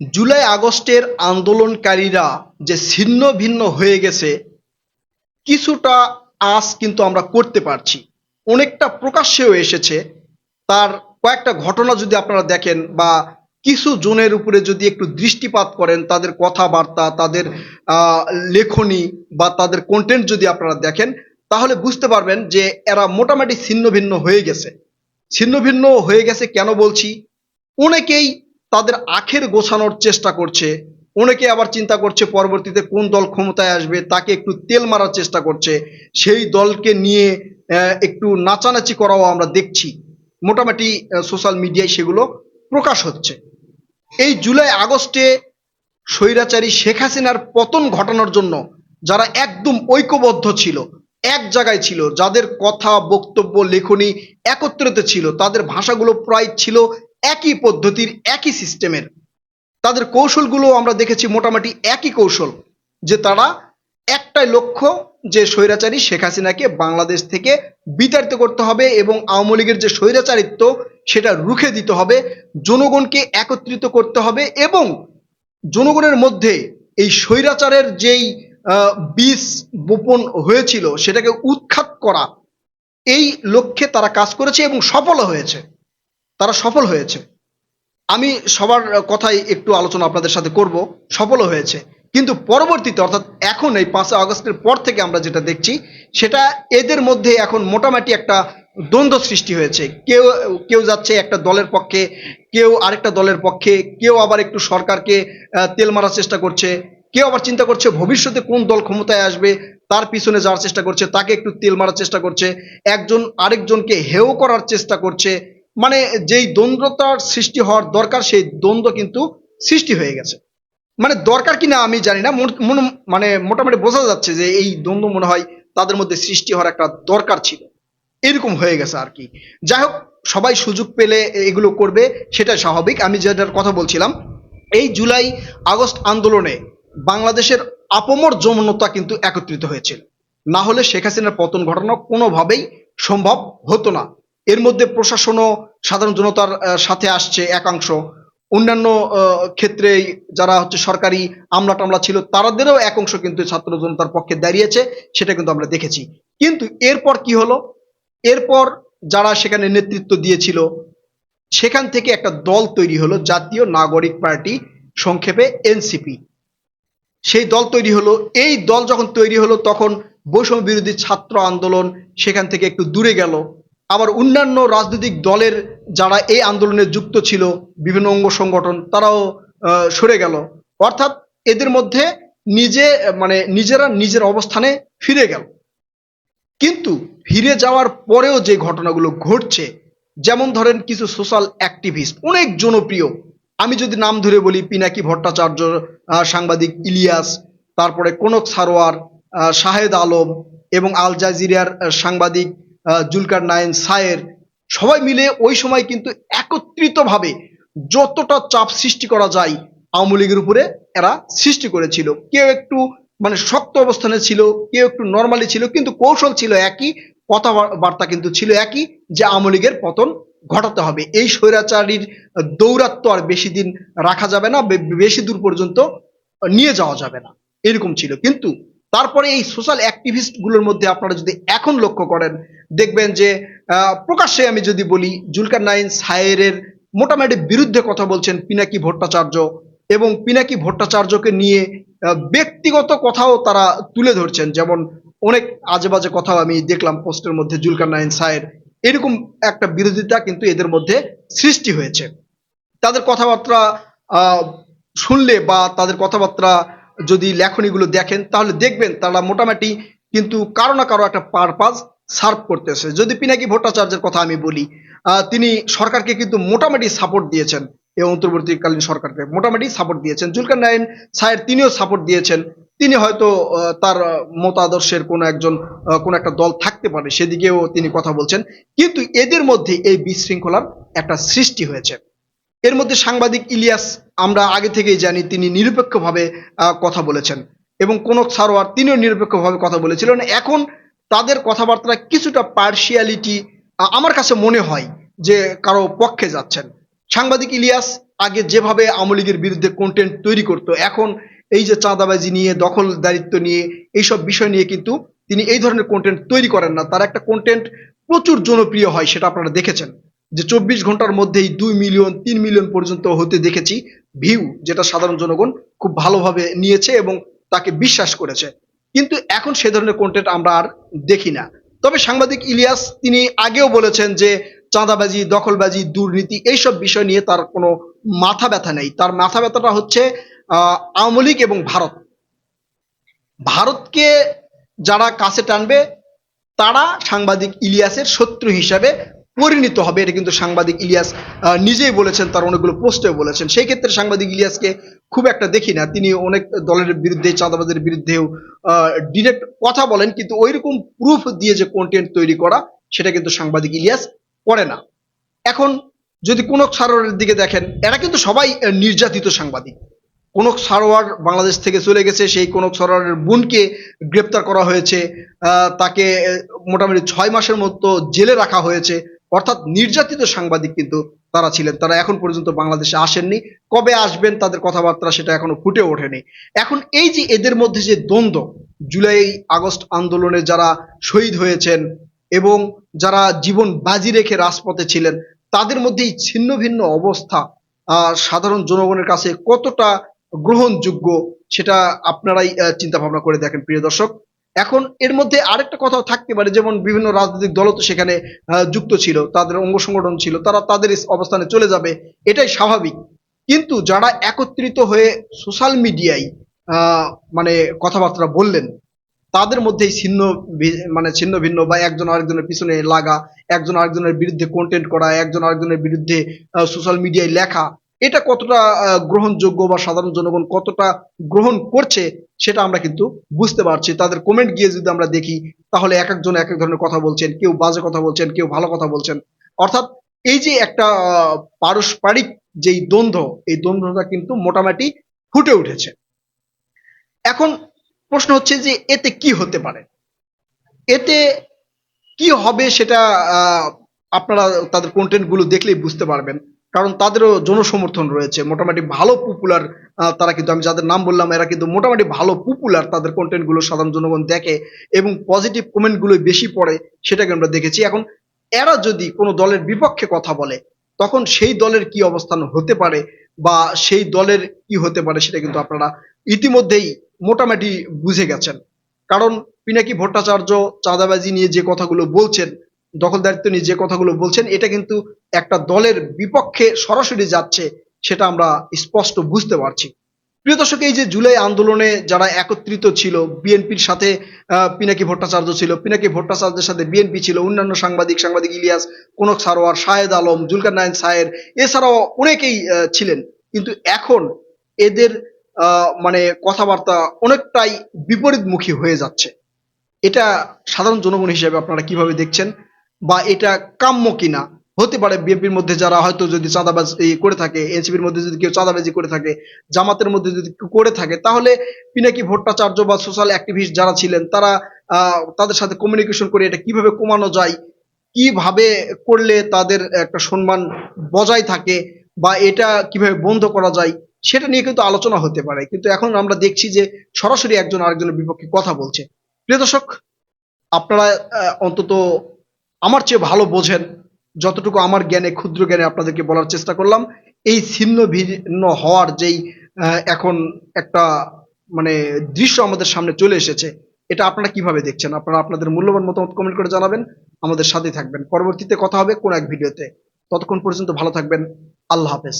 জুলাই আগস্টের আন্দোলনকারীরা যে ছিন্ন ভিন্ন হয়ে গেছে, কিছুটা আঁচ কিন্তু আমরা করতে পারছি। অনেকটা প্রকাশ্যেও এসেছে। তার কয়েকটা ঘটনা যদি আপনারা দেখেন বা কিছু জনের উপরে যদি একটু দৃষ্টিপাত করেন, তাদের কথাবার্তা, তাদের লেখনী বা তাদের কন্টেন্ট যদি আপনারা দেখেন, তাহলে বুঝতে পারবেন যে এরা মোটামুটি ছিন্ন ভিন্ন হয়ে গেছে। ছিন্ন ভিন্ন হয়ে গেছে কেন বলছি? অনেকেই তাদের আখের গোছানোর চেষ্টা করছে। অনেকে আবার চিন্তা করছে পরবর্তীতে কোন দল ক্ষমতায় আসবে, তাকে একটু তেল মারার চেষ্টা করছে। সেই দলকে নিয়ে একটু নাচানাচি করাও আমরা দেখছি। মোটামুটি সোশ্যাল মিডিয়ায় সেগুলো প্রকাশ হচ্ছে। এই জুলাই আগস্টে স্বৈরাচারী শেখ হাসিনার পতন ঘটানোর জন্য যারা একদম ঐক্যবদ্ধ ছিল, এক জায়গায় ছিল, যাদের কথা, বক্তব্য, লেখনী একত্রিত ছিল, তাদের ভাষাগুলো প্রায় ছিল একই পদ্ধতির একই সিস্টেমের। তাদের কৌশলগুলো আমরা দেখেছি মোটামুটি একই কৌশল, যে তারা একটাই লক্ষ্য, যে স্বৈরাচারী শেখ হাসিনাকে বাংলাদেশ থেকে বিতাড়িত করতে হবে এবং আওয়ামী লীগের যে স্বৈরাচারিত্ব, সেটা রুখে দিতে হবে, জনগণকে একত্রিত করতে হবে এবং জনগণের মধ্যে এই স্বৈরাচারের যেই বীজ বপন হয়েছিল, সেটাকে উৎখাত করা, এই লক্ষ্যে তারা কাজ করেছে এবং সফল হয়েছে। তারা সফল হয়েছে। আমি সবার কথাই একটু আলোচনা আপনাদের সাথে করব। সফল হয়েছে। কিন্তু পরবর্তীতে, অর্থাৎ এখন এই পাঁচই আগস্টের পর থেকে আমরা যেটা দেখছি, সেটা এদের মধ্যে এখন মোটামুটি একটা দ্বন্দ্ব সৃষ্টি হয়েছে। কেউ কেউ যাচ্ছে একটা দলের পক্ষে, কেউ আরেকটা দলের পক্ষে, কেউ আবার একটু সরকারকে তেল মারার চেষ্টা করছে। কেউ আবার চিন্তা করছে ভবিষ্যতে কোন দল ক্ষমতায় আসবে, তার পিছনে যাওয়ার চেষ্টা করছে, তাকে একটু তেল মারার চেষ্টা করছে। একজন আরেকজনকে হেয় করার চেষ্টা করছে। মানে যেই দ্বন্দ্বতার সৃষ্টি হওয়ার দরকার, সেই দ্বন্দ্ব কিন্তু সৃষ্টি হয়ে গেছে। মানে দরকার কিনা আমি জানি না মানে মোটামুটি বোঝা যাচ্ছে যে এই দ্বন্দ্ব মনে হয় তাদের মধ্যে সৃষ্টি হওয়ার একটা দরকার ছিল। এরকম হয়ে গেছে আর কি। যাই হোক, সবাই সুযোগ পেলে এগুলো করবে সেটা স্বাভাবিক। আমি যেটার কথা বলছিলাম, এই জুলাই আগস্ট আন্দোলনে বাংলাদেশের আপমর যমনতা কিন্তু একত্রিত হয়েছিল। না হলে শেখ হাসিনার পতন ঘটানো কোনোভাবেই সম্ভব হতো না। এর মধ্যে প্রশাসনও সাধারণ জনতার সাথে আসছে একাংশ। অন্যান্য ক্ষেত্রে যারা হচ্ছে সরকারি আমলা টামলা ছিল তাদেরও এক অংশ কিন্তু ছাত্র জনতার পক্ষে দাঁড়িয়েছে, সেটা কিন্তু আমরা দেখেছি। কিন্তু এরপর কি হলো? এরপর যারা সেখানে নেতৃত্ব দিয়েছিল, সেখান থেকে একটা দল তৈরি হলো, জাতীয় নাগরিক পার্টি, সংক্ষেপে এনসিপি। সেই দল তৈরি হলো, এই দল যখন তৈরি হলো, তখন বৈষম্য বিরোধী ছাত্র আন্দোলন সেখান থেকে একটু দূরে গেল। আবার অন্যান্য রাজনৈতিক দলের যারা এই আন্দোলনে যুক্ত ছিল, বিভিন্ন অঙ্গ সংগঠন, তারাও সরে গেল। অর্থাৎ এদের মধ্যে নিজে মানে নিজেরা নিজের অবস্থানে ফিরে গেল। কিন্তু ফিরে যাওয়ার পরেও যে ঘটনাগুলো ঘটছে, যেমন ধরেন কিছু সোশ্যাল অ্যাক্টিভিস্ট অনেক জনপ্রিয়। আমি যদি নাম ধরে বলি, পিনাকি ভট্টাচার্য সাংবাদিক ইলিয়াস, তারপরে কনক সারোয়ার শাহেদ আলম এবং আল জাজিরিয়ার সাংবাদিক জুলকার নাইন, সায়ের, সবাই মিলে ওই সময় কিন্তু একত্রিতভাবে যতটা চাপ সৃষ্টি করা যায় আওয়ামী লীগের উপরে এরা সৃষ্টি করেছিল। কেউ একটু মানে শক্ত অবস্থানে ছিল, কেউ একটু নর্মালি ছিল, কিন্তু কৌশল ছিল একই, কথাবার্তা কিন্তু ছিল একই যে আওয়ামী লীগের পতন ঘটাতে হবে। এই স্বৈরাচারীর দৌরাত্ম আর বেশি দিন রাখা যাবে না বেশি দূর পর্যন্ত নিয়ে যাওয়া যাবে না। এরকম ছিল। কিন্তু তারপরে এই সোশ্যাল অ্যাক্টিভিস্টগুলোর মধ্যে আপনারা যদি এখন লক্ষ্য করেন, দেখবেন যে প্রকাশ্যে আমি যদি বলি, জুলকার নাইন সায়েরের মোটামুটি বিরুদ্ধে কথা বলছেন পিনাকি ভট্টাচার্য এবং পিনাকি ভট্টাচার্যকে নিয়ে ব্যক্তিগত কথাও তারা তুলে ধরছেন। যেমন অনেক আজে বাজে কথাও আমি দেখলাম পোস্টের মধ্যে, জুলকার নাইন সায়ের। এরকম একটা বিরোধিতা কিন্তু এদের মধ্যে সৃষ্টি হয়েছে। তাদের কথাবার্তা শুনলে বা তাদের কথাবার্তা যদি লেখনীগুলো দেখেন, তাহলে দেখবেন তারা মোটামুটি কিন্তু কারও না কারও একটা পারপাস সার্ভ করতেছে। যদি পিনাকি ভট্টাচার্যের কথা আমি বলি তিনি সরকারকে কিন্তু মোটামুটি সাপোর্ট দিয়েছেন এই অন্তর্বর্তীকালীন সরকারকে মোটামুটি সাপোর্ট দিয়েছেন। জুলকার নাইন সাহের তিনিও সাপোর্ট দিয়েছেন। তিনি হয়তো তার মতাদর্শের কোনো একজন কোনো একটা দল থাকতে পারে, সেদিকেও তিনি কথা বলছেন। কিন্তু এদের মধ্যে এই বিশৃঙ্খলার একটা সৃষ্টি হয়েছে। এর মধ্যে সাংবাদিক ইলিয়াস, আমরা আগে থেকেই জানি, তিনি নিরপেক্ষভাবে কথা বলেছেন। এবং কনক সারোয়ার তিনিও নিরপেক্ষভাবে কথা বলেছিলেন। এখন তাদের কথাবার্তা কিছুটা পার্শিয়ালিটি আমার কাছে মনে হয় যে কারও পক্ষে যাচ্ছেন। সাংবাদিক ইলিয়াস আগে যেভাবে আওয়ামী লীগের বিরুদ্ধে কন্টেন্ট তৈরি করতো, এখন এই যে চাঁদাবাজি নিয়ে দখল দখলদারিত্ব নিয়ে, এইসব বিষয় নিয়ে কিন্তু তিনি এই ধরনের কন্টেন্ট তৈরি করেন না। তার একটা কন্টেন্ট প্রচুর জনপ্রিয় হয়, সেটা আপনারা দেখেছেন। যে চব্বিশ ঘণ্টার মধ্যেই দুই মিলিয়ন, তিন মিলিয়ন পর্যন্ত হতে দেখেছি। ভিউ, যেটা সাধারণ জনগণ খুব ভালোভাবে নিয়েছে এবং তাকে বিশ্বাস করেছে। কিন্তু এখন সে ধরনের কন্টেন্ট আমরা আর দেখি না। তবে সাংবাদিক ইলিয়াস, তিনি আগেও বলেছেন যে চাঁদাবাজি, দখলবাজি, দুর্নীতি এইসব বিষয় নিয়ে তার কোনো মাথা ব্যথা নেই। তার মাথা ব্যথাটা হচ্ছে আওয়ামী লীগ এবং ভারত। ভারতকে যারা কাছে টানবে, তারা সাংবাদিক ইলিয়াসের শত্রু হিসাবে পরিণত হবে, এটা কিন্তু সাংবাদিক ইলিয়াস নিজেই বলেছেন, তার অনেকগুলো পোস্টেও বলেছেন। সেই ক্ষেত্রে সাংবাদিক ইলিয়াসকে খুব একটা দেখি না। তিনি অনেক দলের বিরুদ্ধে, চাঁদাবাজের বিরুদ্ধেও ডিরেক্ট কথা বলেন, কিন্তু ওইরকম প্রুফ দিয়ে যে কন্টেন্ট তৈরি করা, সেটা কিন্তু সাংবাদিক ইলিয়াস করে না। এখন যদি কোনো সারোয়ারের দিকে দেখেন, এরা কিন্তু সবাই নির্যাতিত সাংবাদিক। কনক সারোয়ার বাংলাদেশ থেকে চলে গেছে, সেই কনক সারোয়ারের বোনকে গ্রেপ্তার করা হয়েছে তাকে মোটামুটি ছয় মাসের মতো জেলে রাখা হয়েছে। অর্থাৎ নির্যাতিত সাংবাদিক কিন্তু তারা ছিলেন। তারা এখন পর্যন্ত বাংলাদেশে আসেননি। কবে আসবেন, তাদের কথাবার্তা সেটা এখনও ফুটে ওঠেনি। এখন এই যে এদের মধ্যে যে দ্বন্দ্ব, জুলাই, আগস্ট আন্দোলনে যারা শহীদ হয়েছেন এবং যারা জীবন বাজি রেখে রাজপথে ছিলেন, তাদের মধ্যে এই ছিন্ন ভিন্ন অবস্থা সাধারণ জনগণের কাছে কতটা গ্রহণযোগ্য সেটা আপনারাই চিন্তা ভাবনা করে দেখেন, প্রিয় দর্শক। এখন এর মধ্যে আরেকটা কথাও থাকতে পারে, যেমন বিভিন্ন রাজনৈতিক দলও তো সেখানে যুক্ত ছিল, তাদের অঙ্গ সংগঠন ছিল, তারা তাদের অবস্থানে চলে যাবে, এটাই স্বাভাবিক। কিন্তু যারা একত্রিত হয়ে সোশ্যাল মিডিয়ায় মানে কথাবার্তা বললেন, তাদের মধ্যেই ছিন্ন মানে ছিন্ন ভিন্ন, বা একজন আরেকজনের পিছনে লাগা, একজন আরেকজনের বিরুদ্ধে কন্টেন্ট করা, একজন আরেকজনের বিরুদ্ধে সোশ্যাল মিডিয়ায় লেখা এটা কতটা গ্রহণযোগ্য বা সাধারণ জনগণ কতটা গ্রহণ করছে সেটা আমরা কিন্তু বুঝতে পারছি। তাদের কমেন্ট গিয়ে যদি আমরা দেখি, তাহলে এক একজন এক এক ধরনের কথা বলছেন, কেউ বাজে কথা বলছেন, কেউ ভালো কথা বলছেন। অর্থাৎ এই যে একটা পারস্পরিক যেই দ্বন্দ্ব, এই দ্বন্দ্বটা কিন্তু মোটামুটি ফুটে উঠেছে। এখন প্রশ্ন হচ্ছে যে এতে কি হতে পারে? এতে কি হবে সেটা আপনারা তাদের কন্টেন্টগুলো দেখলেই বুঝতে পারবেন। কারণ তাদেরও জনসমর্থন রয়েছে। মোটামুটি ভালো পপুলার তারা কিন্তু আমি যাদের নাম বললাম, এরা কিন্তু মোটামুটি ভালো পপুলার তাদের কন্টেন্টগুলো সাধারণ জনগণ দেখে এবং পজিটিভ কমেন্টগুলো বেশি পড়ে সেটাকে আমরা দেখেছি। এখন এরা যদি কোনো দলের বিপক্ষে কথা বলে, তখন সেই দলের কি অবস্থান হতে পারে বা সেই দলের কি হতে পারে সেটা কিন্তু আপনারা ইতিমধ্যেই মোটামুটি বুঝে গেছেন। কারণ পিনাকি ভট্টাচার্য চাঁদাবাজি নিয়ে যে কথাগুলো বলছেন দখলদারিত্ব নিয়ে যে কথাগুলো বলছেন, এটা কিন্তু একটা দলের বিপক্ষে সরাসরি যাচ্ছে, সেটা আমরা স্পষ্ট বুঝতে পারছি। প্রিয় দর্শক, এই যে জুলাই আন্দোলনে যারা একত্রিত ছিল, বিএনপির সাথে পিনাকি ভট্টাচার্য ছিল, পিনাকি ভট্টাচার্যের সাথে বিএনপি ছিল, অন্যান্য সাংবাদিক সাংবাদিক ইলিয়াস, কনক সারোয়ার, শাহেদ আলম, জুলকার নায়ন সায়ের এছাড়াও অনেকেই ছিলেন। কিন্তু এখন এদের মানে কথাবার্তা অনেকটাই বিপরীতমুখী হয়ে যাচ্ছে। এটা সাধারণ জনগণ হিসেবে আপনারা কীভাবে দেখছেন? বা এটা কাম্য কিনা? হতে পারে বিএনপির মধ্যে যারা হয়তো যদি চাঁদাবাজি করে থাকে, এনসিপির মধ্যে যদি কেউ চাঁদাবাজি করে থাকে, জামাতের মধ্যে যদি কেউ করে থাকে, তাহলে পিনাকি ভট্টাচার্য বা সোশ্যাল অ্যাক্টিভিস্ট যারা ছিলেন, তারা তাদের সাথে কমিউনিকেশন করে এটা কীভাবে কমানো যায়, কীভাবে করলে তাদের একটা সম্মান বজায় থাকে, বা এটা কীভাবে বন্ধ করা যায়, সেটা নিয়ে কিন্তু আলোচনা হতে পারে। কিন্তু এখন আমরা দেখছি যে সরাসরি একজন আরেকজনের বিপক্ষে কথা বলছে। প্রিয় দর্শক, আপনারা অন্তত আমার চেয়ে ভালো বোঝেন, যতটুকু আমার জ্ঞানে, ক্ষুদ্র জ্ঞানে আপনাদেরকে বলার চেষ্টা করলাম, এই ছিন্ন ভিন্ন হওয়ার যেই এখন একটা মানে দৃশ্য আমাদের সামনে চলে এসেছে, এটা আপনারা কীভাবে দেখছেন? আপনারা আপনাদের মূল্যবান মতামত কমেন্ট করে জানাবেন, আমাদের সাথে থাকবেন। পরবর্তীতে কথা হবে কোন এক ভিডিওতে। ততক্ষণ পর্যন্ত ভালো থাকবেন, আল্লাহ হাফেজ।